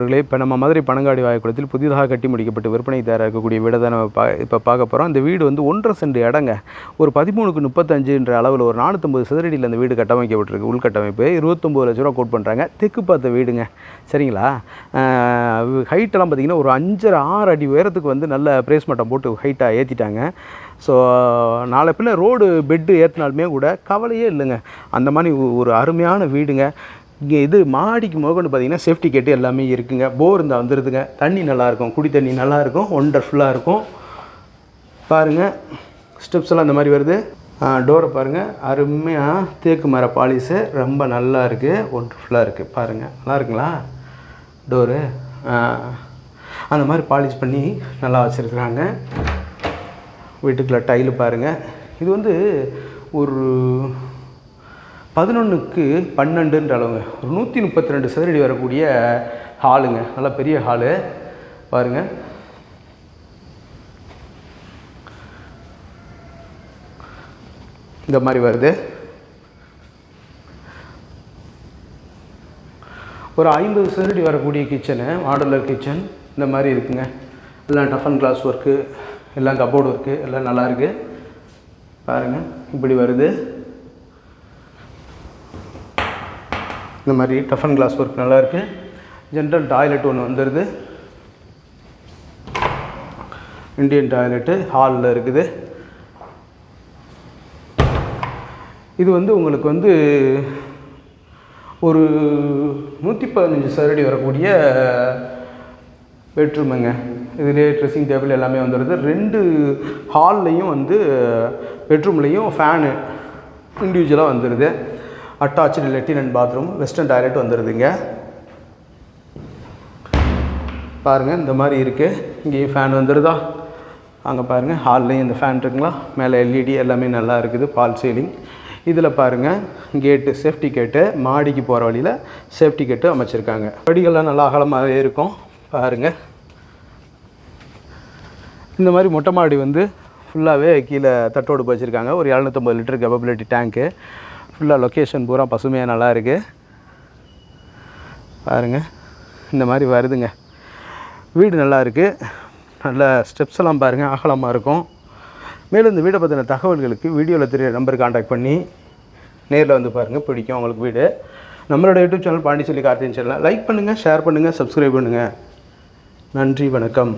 அவர்களே இப்போ நம்ம மதுரை பனங்காடி வாய்க்குளத்தில் புதிதாக கட்டி முடிக்கப்பட்டு விற்பனை தயாராக இருக்கக்கூடிய வீடை தான் நம்ம பா இப்போ பார்க்க போகிறோம் அந்த வீடு வந்து ஒன்றரை சென்ட் இடங்க ஒரு பதிமூணுக்கு முப்பத்தஞ்சுன்ற அளவில் ஒரு நானூற்றம்பது சதுரடியில் அந்த வீடு கட்டமைக்கப்பட்டிருக்கு. உள்கட்டமைப்பு இருபத்தொம்பது லட்ச ரூபா கோட் பண்ணுறாங்க தெற்கு பார்த்த வீடுங்க. சரிங்களா? ஹைட்டெல்லாம் பார்த்தீங்கன்னா ஒரு அஞ்சரை ஆறு அடி உயரத்துக்கு வந்து நல்ல பிரேஸ் மட்டம் போட்டு ஹைட்டாக ஏற்றிட்டாங்க ஸோ நாளை பிள்ளை ரோடு பெட்டு ஏற்றினாலுமே கூட கவலையே இல்லைங்க. அந்த மாதிரி ஒரு அருமையான வீடுங்க. இங்கே இது மாடிக்கு முகன்னு பார்த்தீங்கன்னா சேஃப்டி கேட்டு எல்லாமே இருக்குங்க. போர் இருந்தால் வந்துடுதுங்க தண்ணி நல்லாயிருக்கும். குடி தண்ணி நல்லாயிருக்கும். ஒண்டர்ஃபுல்லாக இருக்கும். பாருங்கள் ஸ்டெப்ஸ் எல்லாம் இந்த மாதிரி வருது. டோரை பாருங்கள் அருமையாக தேக்கு மர பாலிஸு ரொம்ப நல்லா இருக்குது ஒண்டர்ஃபுல்லாக இருக்குது பாருங்கள் நல்லா இருக்குங்களா? டோரு அந்த மாதிரி பாலிஷ் பண்ணி நல்லா வச்சுருக்குறாங்க. வீட்டுக்குள்ளே டைலு பாருங்கள் இது வந்து ஒரு பதினொன்றுக்கு பன்னெண்டுன்ற அளவுங்க ஒரு நூற்றி முப்பத்தி ரெண்டு சதுரடி வரக்கூடிய ஹாலுங்க. நல்லா பெரிய ஹாலு. பாருங்கள் இந்த மாதிரி வருது. ஒரு ஐம்பது சதுரடி வரக்கூடிய கிச்சனு மாடுலர் கிச்சன் இந்த மாதிரி இருக்குங்க. எல்லாம் டஃப் அண்ட் கிளாஸ் ஒர்க்கு எல்லாம் கபோர்டு ஒர்க்கு எல்லாம் நல்லா இருக்குது பாருங்கள் இப்படி வருது. இந்த மாதிரி டஃப் அண்ட் கிளாஸ் ஒர்க் நல்லாயிருக்கு ஜென்ரல் டாய்லெட் ஒன்று வந்துடுது இண்டியன் டாய்லெட்டு ஹாலில் இருக்குது. இது வந்து உங்களுக்கு வந்து ஒரு நூற்றி பதினஞ்சு சதுரடி வரக்கூடிய பெட்ரூமுங்க இதுலேயே ட்ரெஸ்ஸிங் டேபிள் எல்லாமே வந்துடுது ரெண்டு ஹால்லையும் வந்து பெட்ரூம்லேயும் ஃபேனு இண்டிவிஜுவலாக வந்துடுது attach latrine and bathroom western toilet வந்துடுதுங்க பாருங்கள் இந்த மாதிரி இருக்குது இங்கேயும் ஃபேன் வந்துடுதா அங்கே பாருங்கள் ஹால்லையும் இந்த ஃபேன் இருக்குங்களா? மேலே எல்இடி எல்லாமே நல்லா இருக்குது பால் சீலிங் இதில் பாருங்கள் கேட்டு சேஃப்டி கேட்டு மாடிக்கு போகிற வழியில் சேஃப்டி கேட்டு அமைச்சிருக்காங்க. படிகள்லாம் நல்லா அகலமாகவே இருக்கும். பாருங்கள் இந்த மாதிரி மொட்டை மாடி வந்து ஃபுல்லாகவே கீழே தட்டோடு வச்சுருக்காங்க. ஒரு இரநூத்தம்பது லிட்டர் கெப்பபிலிட்டி டேங்க்கு ஃபுல்லாக லொக்கேஷன் பூரா பசுமையாக நல்லா இருக்குது பாருங்கள் இந்த மாதிரி வருதுங்க. வீடு நல்லா இருக்குது நல்ல ஸ்டெப்ஸ் எல்லாம் பாருங்கள் அகலமாக இருக்கும். மேலும் இந்த வீடை பற்றின தகவல்களுக்கு வீடியோவில் தெரிய நம்பர் காண்டாக்ட் பண்ணி நேரில் வந்து பாருங்கள் பிடிக்கும் உங்களுக்கு வீடு. நம்மளோட YouTube channel Pondicherry Karthiyan channel like பண்ணுங்கள் ஷேர் பண்ணுங்கள் சப்ஸ்கிரைப் பண்ணுங்கள் நன்றி வணக்கம்.